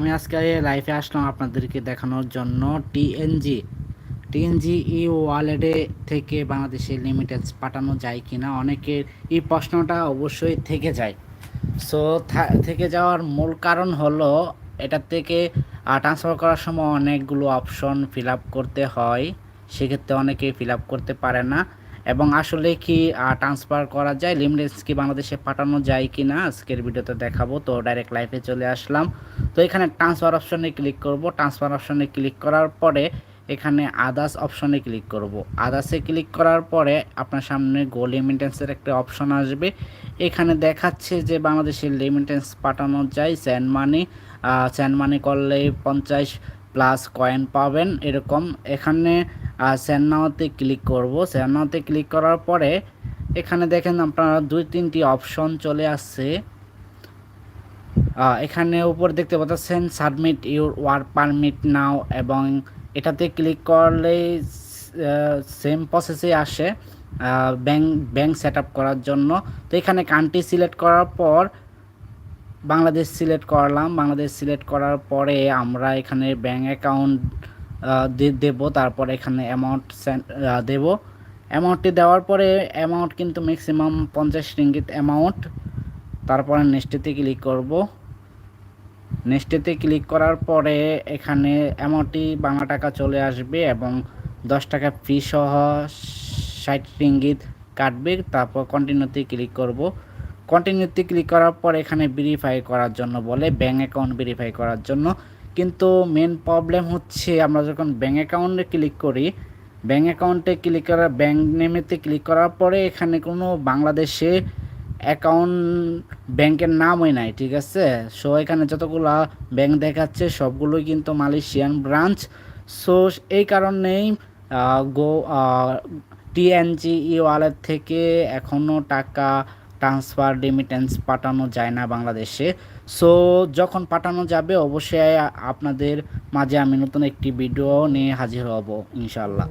আমি আজকে লাইফে আসলাম আপনাদেরকে দেখানোর জন্য টিএনজি টিএনজি ই ওয়ালেটে থেকে বাংলাদেশে লিমিটেড পাঠানো যায় কি না অনেকের এই প্রশ্নটা অবশ্যই থেকে যায়। সো থেকে যাওয়ার মূল কারণ হলো, এটা থেকে ট্রান্সফার করার সময় অনেকগুলো অপশন ফিল করতে হয়। সেক্ষেত্রে অনেকে ফিল করতে পারে না। এবং আসলে কি ট্রান্সফার করা যায়? লিমিটেন্স কি বাংলাদেশে পাঠানো যায় কি না আজকের ভিডিওতে দেখাবো। তো ডাইরেক্ট লাইভে চলে আসলাম। তো এখানে ট্রান্সফার অপশনে ক্লিক করব। ট্রান্সফার অপশনে ক্লিক করার পরে এখানে আদার্স অপশনে ক্লিক করব। আদার্সে ক্লিক করার পরে আপনার সামনে গো লিমিটেন্সের একটা অপশন আসবে। এখানে দেখাচ্ছে যে বাংলাদেশের লিমিটেন্স পাঠানো যায়। স্যান্ড মানি স্যান্ড মানি করলে পঞ্চাশ প্লাস কয়েন পাবেন, এরকম। এখানে স্যান্নাওতে ক্লিক করব। স্যান্নাওতে ক্লিক করার পরে এখানে দেখেন আপনারা দুই তিনটি অপশন চলে আসছে। এখানে উপর দেখতে পাচ্ছেন submit your work permit now এবং এটাতে ক্লিক করলে সেম প্রসেসে আসে ব্যাংক ব্যাংক সেট করার জন্য। তো এখানে কান্ট্রি সিলেক্ট করার পর বাংলাদেশ সিলেক্ট করলাম। বাংলাদেশ সিলেক্ট করার পরে আমরা এখানে ব্যাঙ্ক অ্যাকাউন্ট দেব। তারপর এখানে অ্যামাউন্ট দেব। অ্যামাউন্টটি দেওয়ার পরে অ্যামাউন্ট কিন্তু ম্যাক্সিমাম পঞ্চাশ রিঙ্গিত অ্যামাউন্ট তারপরে নেক্সটেতে ক্লিক করব। নেক্সটেতে ক্লিক করার পরে এখানে অ্যামাউন্টটি বাংলা টাকা চলে আসবে এবং দশ টাকা ফি সহ ষাট রিঙ্গিত কাটবে। তারপর কন্টিনিউতে ক্লিক করব। কন্টিনিউতে ক্লিক করার পর এখানে ভেরিফাই করার জন্য বলে ব্যাঙ্ক অ্যাকাউন্ট ভেরিফাই করার জন্য। কিন্তু মেন প্রবলেম হচ্ছে আমরা যখন ব্যাঙ্ক অ্যাকাউন্টে ক্লিক করি ব্যাঙ্ক অ্যাকাউন্টে ক্লিক করা ব্যাঙ্ক নেমেতে ক্লিক করার পরে এখানে কোনো বাংলাদেশে অ্যাকাউন্ট ব্যাংকের নামই নাই, ঠিক আছে? সো এখানে যতগুলো ব্যাংক দেখাচ্ছে সবগুলোই কিন্তু মালয়েশিয়ান ব্রাঞ্চ সো এই কারণেই গো টিএনজি ই ওয়ালেট থেকে এখনও টাকা ট্রান্সফার রেমিটেন্স পাঠানো যায় না বাংলাদেশে। সো যখন পাঠানো যাবে, অবশ্যই আপনাদের মাঝে আমি নতুন একটি ভিডিও নিয়ে হাজির হব ইনশাল্লাহ